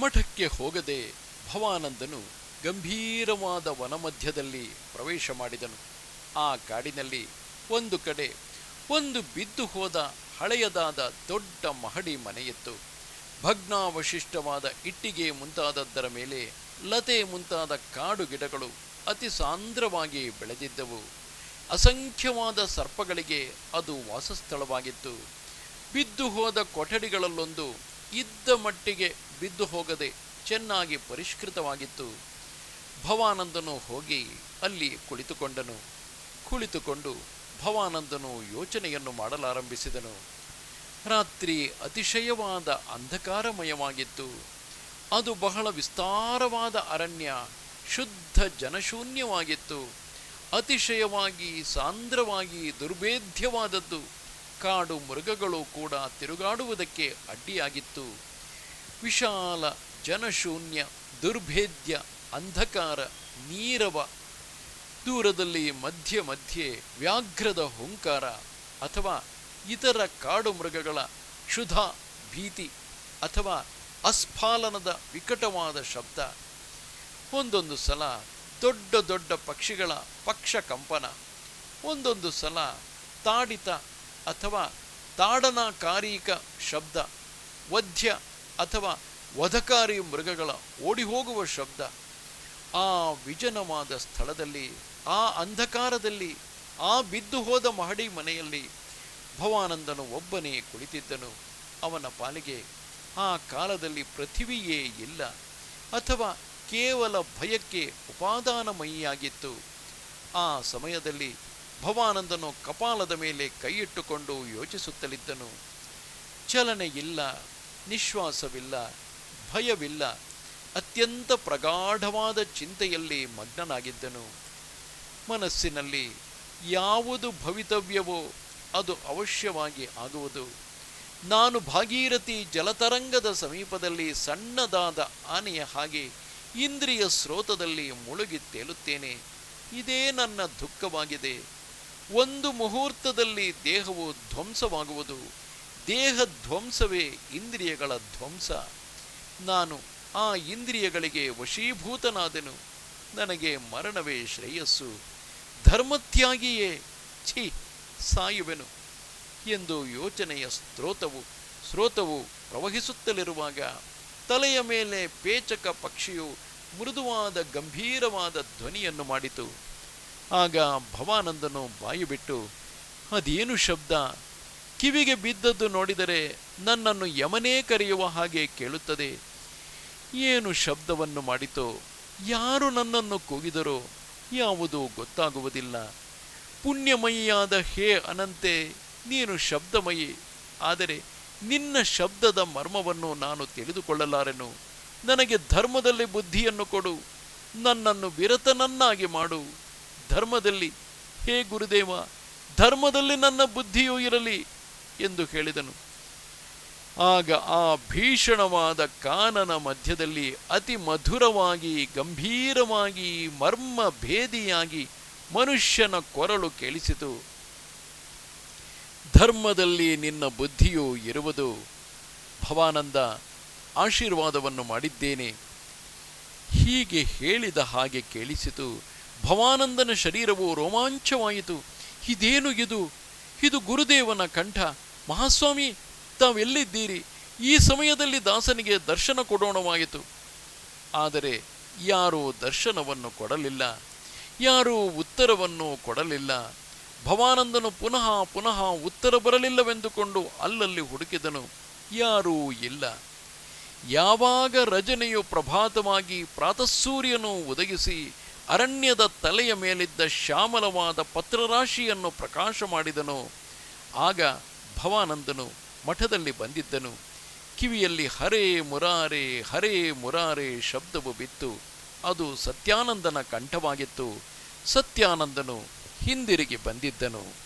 ಮಠಕ್ಕೆ ಹೋಗದೆ ಭವಾನಂದನು ಗಂಭೀರವಾದ ವನಮಧ್ಯದಲ್ಲಿ ಪ್ರವೇಶ ಮಾಡಿದನು. ಆ ಕಾಡಿನಲ್ಲಿ ಒಂದು ಕಡೆ ಒಂದು ಬಿದ್ದು ಹೋದ ಹಳೆಯದಾದ ದೊಡ್ಡ ಮಹಡಿ ಮನೆಯಿತ್ತು. ಭಗ್ನಾವಶಿಷ್ಟವಾದ ಇಟ್ಟಿಗೆ ಮುಂತಾದದ್ದರ ಮೇಲೆ ಲತೆ ಮುಂತಾದ ಕಾಡು ಗಿಡಗಳು ಅತಿ ಸಾಂದ್ರವಾಗಿ ಬೆಳೆದಿದ್ದವು. ಅಸಂಖ್ಯವಾದ ಸರ್ಪಗಳಿಗೆ ಅದು ವಾಸಸ್ಥಳವಾಗಿತ್ತು. ಬಿದ್ದು ಹೋದ ಕೊಠಡಿಗಳಲ್ಲೊಂದು ಇದ್ದ ಮಟ್ಟಿಗೆ ಬಿದ್ದು ಹೋಗದೆ ಚೆನ್ನಾಗಿ ಪರಿಷ್ಕೃತವಾಗಿತ್ತು. ಭವಾನಂದನು ಹೋಗಿ ಅಲ್ಲಿ ಕುಳಿತುಕೊಂಡನು. ಕುಳಿತುಕೊಂಡು ಭವಾನಂದನು ಯೋಚನೆಯನ್ನು ಮಾಡಲಾರಂಭಿಸಿದನು. ರಾತ್ರಿ ಅತಿಶಯವಾದ ಅಂಧಕಾರಮಯವಾಗಿತ್ತು. ಅದು ಬಹಳ ವಿಸ್ತಾರವಾದ ಅರಣ್ಯ, ಶುದ್ಧ ಜನಶೂನ್ಯವಾಗಿತ್ತು. ಅತಿಶಯವಾಗಿ, ಸಾಂದ್ರವಾಗಿ, ದುರ್ಭೇದ್ಯವಾದದ್ದು. ಕಾಡು ಮೃಗಗಳು ಕೂಡ ತಿರುಗಾಡುವುದಕ್ಕೆ ಅಡ್ಡಿಯಾಗಿತ್ತು. ವಿಶಾಲ ಜನಶೂನ್ಯ, ದುರ್ಭೇದ್ಯ, ಅಂಧಕಾರ, ನೀರವ, ದೂರದಲ್ಲಿ ಮಧ್ಯೆ ಮಧ್ಯೆ ವ್ಯಾಘ್ರದ ಹುಂಕಾರ ಅಥವಾ ಇತರ ಕಾಡು ಮೃಗಗಳ ಕ್ಷುಧ, ಭೀತಿ ಅಥವಾ ಅಸ್ಫಾಲನದ ವಿಕಟವಾದ ಶಬ್ದ. ಒಂದೊಂದು ಸಲ ದೊಡ್ಡ ದೊಡ್ಡ ಪಕ್ಷಿಗಳ ಪಕ್ಷ ಕಂಪನ. ಒಂದೊಂದು ಸಲ ತಾಡಿತ ಅಥವಾ ತಾಡನಾಕಾರೀಕ ಶಬ್ದ. ವಧ್ಯ ಅಥವಾ ವಧಕಾರಿ ಮೃಗಗಳ ಓಡಿ ಹೋಗುವ ಶಬ್ದ ಆ ವಿಜನವಾದ ಸ್ಥಳದಲ್ಲಿ, ಆ ಅಂಧಕಾರದಲ್ಲಿ, ಆ ಬಿದ್ದು ಹೋದ ಮಹಡಿ ಮನೆಯಲ್ಲಿ ಭವಾನಂದನು ಒಬ್ಬನೇ ಕುಳಿತಿದ್ದನು. ಅವನ ಪಾಲಿಗೆ ಆ ಕಾಲದಲ್ಲಿ ಪೃಥಿವಿಯೇ ಇಲ್ಲ ಅಥವಾ ಕೇವಲ ಭಯಕ್ಕೆ ಉಪಾದಾನಮಯಿಯಾಗಿತ್ತು. ಆ ಸಮಯದಲ್ಲಿ ಭವಾನಂದನು ಕಪಾಲದ ಮೇಲೆ ಕೈಯಿಟ್ಟುಕೊಂಡು ಯೋಚಿಸುತ್ತಲಿದ್ದನು. ಚಲನೆ ಇಲ್ಲ. ನಿಶ್ವಾಸವಿಲ್ಲ, ಭಯವಿಲ್ಲ, ಅತ್ಯಂತ ಪ್ರಗಾಢವಾದ ಚಿಂತೆಯಲ್ಲಿ ಮಗ್ನನಾಗಿದ್ದನು. ಮನಸ್ಸಿನಲ್ಲಿ ಯಾವುದು ಭವಿತವ್ಯವೋ ಅದು ಅವಶ್ಯವಾಗಿ ಆಗುವುದು. ನಾನು ಭಾಗೀರಥಿ ಜಲತರಂಗದ ಸಮೀಪದಲ್ಲಿ ಸಣ್ಣದಾದ ಆನೆಯ ಹಾಗೆ ಇಂದ್ರಿಯ ಸ್ರೋತದಲ್ಲಿ ಮುಳುಗಿ ತೇಲುತ್ತೇನೆ. ಇದೇ ನನ್ನ ದುಃಖವಾಗಿದೆ. ಒಂದು ಮುಹೂರ್ತದಲ್ಲಿ ದೇಹವು ಧ್ವಂಸವಾಗುವುದು. ದೇಹ ಧ್ವಂಸವೇ ಇಂದ್ರಿಯಗಳ ಧ್ವಂಸ. ನಾನು ಆ ಇಂದ್ರಿಯಗಳಿಗೆ ವಶೀಭೂತನಾದೆನು. ನನಗೆ ಮರಣವೇ ಶ್ರೇಯಸ್ಸು. ಧರ್ಮತ್ಯಾಗಿಯೇ ಛೀ, ಸಾಯುವೆನು ಎಂದು ಯೋಚನೆಯ ಸ್ತ್ರೋತವು ಸ್ರೋತವು ಪ್ರವಹಿಸುತ್ತಲಿರುವಾಗ ತಲೆಯ ಮೇಲೆ ಪೇಚಕ ಪಕ್ಷಿಯು ಮೃದುವಾದ ಗಂಭೀರವಾದ ಧ್ವನಿಯನ್ನು ಮಾಡಿತು. ಆಗ ಭವಾನಂದನು ಬಾಯಿ ಬಿಟ್ಟು ಅದೇನು ಶಬ್ದ? ಕಿವಿಗೆ ಬಿದ್ದದ್ದು ನೋಡಿದರೆ ನನ್ನನ್ನು ಯಮನೇ ಕರೆಯುವ ಹಾಗೆ ಕೇಳುತ್ತದೆ. ಏನು ಶಬ್ದವನ್ನು ಮಾಡಿತೋ, ಯಾರು ನನ್ನನ್ನು ಕೂಗಿದರೋ ಯಾವುದು ಗೊತ್ತಾಗುವುದಿಲ್ಲ. ಪುಣ್ಯಮಯಿಯಾದ ಹೇ ಅನಂತೆ, ನೀನು ಶಬ್ದಮಯಿ. ಆದರೆ ನಿನ್ನ ಶಬ್ದದ ಮರ್ಮವನ್ನು ನಾನು ತಿಳಿದುಕೊಳ್ಳಲಾರೆನು. ನನಗೆ ಧರ್ಮದಲ್ಲಿ ಬುದ್ಧಿಯನ್ನು ಕೊಡು. ನನ್ನನ್ನು ವಿರತನನ್ನಾಗಿ ಮಾಡು. ಧರ್ಮದಲ್ಲಿ, ಹೇ ಗುರುದೇವ, ಧರ್ಮದಲ್ಲಿ ನನ್ನ ಬುದ್ಧಿಯೂ ಇರಲಿ. ಎಂದು ಹೇಳಿದನು. ಆಗ ಆ ಭೀಷಣವಾದ ಕಾನನ ಮಧ್ಯದಲ್ಲಿ ಅತಿ ಮಧುರವಾಗಿ, ಗಂಭೀರವಾಗಿ, ಮರ್ಮ ಭೇದಿಯಾಗಿ ಮನುಷ್ಯನ ಕೊರಳು ಕೇಳಿಸಿತು. ಧರ್ಮದಲ್ಲಿ ನಿನ್ನ ಬುದ್ಧಿಯು ಇರುವುದು, ಭವಾನಂದ, ಆಶೀರ್ವಾದವನ್ನು ಮಾಡಿದ್ದೇನೆ. ಹೀಗೆ ಹೇಳಿದ ಹಾಗೆ ಕೇಳಿಸಿತು. ಭವಾನಂದನ ಶರೀರವು ರೋಮಾಂಚವಾಯಿತು. ಇದೇನು ಇದು? ಇದು ಗುರುದೇವನ ಕಂಠ. ಮಹಾಸ್ವಾಮಿ ತಾವೆಲ್ಲಿದ್ದೀರಿ ಈ ಸಮಯದಲ್ಲಿ ದಾಸನಿಗೆ ದರ್ಶನ ಕೊಡೋಣವಾಯಿತು. ಆದರೆ ಯಾರೂ ದರ್ಶನವನ್ನು ಕೊಡಲಿಲ್ಲ. ಯಾರೂ ಉತ್ತರವನ್ನು ಕೊಡಲಿಲ್ಲ. ಭವಾನಂದನು ಪುನಃ ಪುನಃ ಉತ್ತರ ಬರಲಿಲ್ಲವೆಂದುಕೊಂಡು ಅಲ್ಲಲ್ಲಿ ಹುಡುಕಿದನು. ಯಾರೂ ಇಲ್ಲ. ಯಾವಾಗ ರಜನೆಯು ಪ್ರಭಾತವಾಗಿ ಪ್ರಾತಃಸೂರ್ಯನು ಒದಗಿಸಿ ಅರಣ್ಯದ ತಲೆಯ ಮೇಲಿದ್ದ ಶ್ಯಾಮಲವಾದ ಪತ್ರರಾಶಿಯನ್ನು ಪ್ರಕಾಶ ಮಾಡಿದನು, ಆಗ ಭವಾನಂದನು ಮಠದಲ್ಲಿ ಬಂದಿದ್ದನು. ಕಿವಿಯಲ್ಲಿ ಹರೇ ಮುರಾರೆ ಹರೇ ಮುರಾರೆ ಶಬ್ದವು ಬಿತ್ತು. ಅದು ಸತ್ಯಾನಂದನ ಕಂಠವಾಗಿತ್ತು. ಸತ್ಯಾನಂದನು ಹಿಂದಿರುಗಿ ಬಂದಿದ್ದನು.